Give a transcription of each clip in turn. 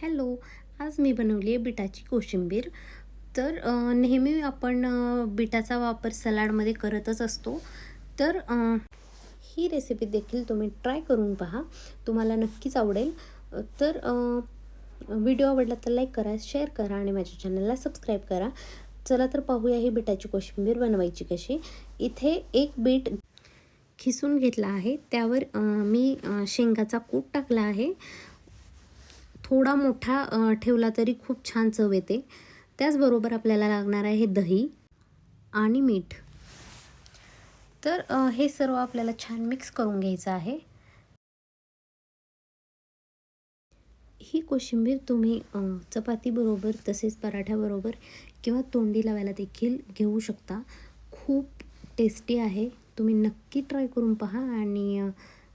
Hello आज मी बनवली आहे बिटाची कोशिंबीर. तर नेहमी आपण बिटाचा वापर सलाडमध्ये करतच असतो. तर ही रेसिपी देखील तुम्ही ट्राय करून पहा. तुम्हाला नक्कीच आवडेल. तर व्हिडिओ आवडला तर लाईक करा शेअर करा आणि माझ्या चॅनलला सबस्क्राईब करा. चला तर पाहूया ही बिटाची कोशिंबीर बनवायची कशी. इथे एक बीट खिसून घेतला आहे. त्यावर मी शेंगाचा कूट टाकला आहे. थोडा मोठा ठेवला तरी खूप छान चव येते. त्याचबरोबर आपल्याला लागणार आहे दही आणि मीठ. तर हे सर्व आपल्याला छान मिक्स करून घ्यायचं आहे. ही कोशिंबीर तुम्ही चपातीबरोबर तसेच पराठ्याबरोबर किंवा तोंडी लावायला देखील घेऊ शकता. खूप टेस्टी आहे. तुम्ही नक्की ट्राय करून पहा आणि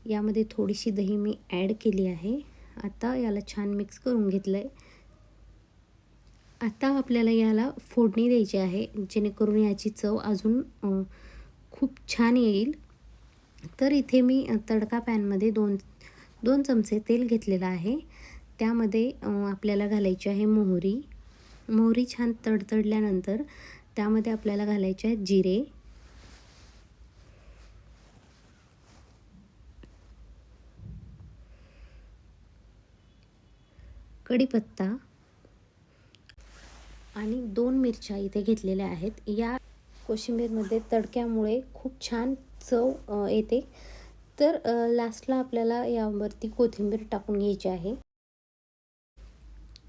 यामध्ये थोडीशी दही मी ॲड केली आहे. आता याला छान मिक्स करून घेतलं आहे आता आपल्याला याला फोडणी द्यायची आहे जेणेकरून याची चव अजून खूप छान येईल. तर इथे मी तडका पॅनमध्ये दोन दोन चमचे तेल घेतलेलं आहे. त्यामध्ये आपल्याला घालायची आहे मोहरी. मोहरी छान तडतडल्यानंतर त्यामध्ये आपल्याला घालायचे आहेत जिरे. कढीपत्ता आणि दोन मिरच्या इथे घेतलेल्या आहेत. या कोशिंबीरमध्ये तडक्यामुळे खूप छान चव येते. तर लास्टला आपल्याला यावरती कोथिंबीर टाकून घ्यायची आहे.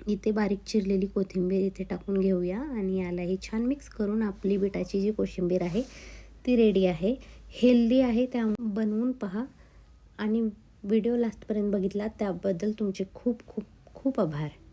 इथे बारीक चिरलेली कोथिंबीर इथे टाकून घेऊया आणि यालाही छान मिक्स करून आपली बिटाची जी कोशिंबीर आहे ती रेडी आहे. हेल्दी आहे त्या बनवून पहा. आणि व्हिडिओ लास्टपर्यंत बघितला त्याबद्दल तुमचे खूप खूप खूप आभार.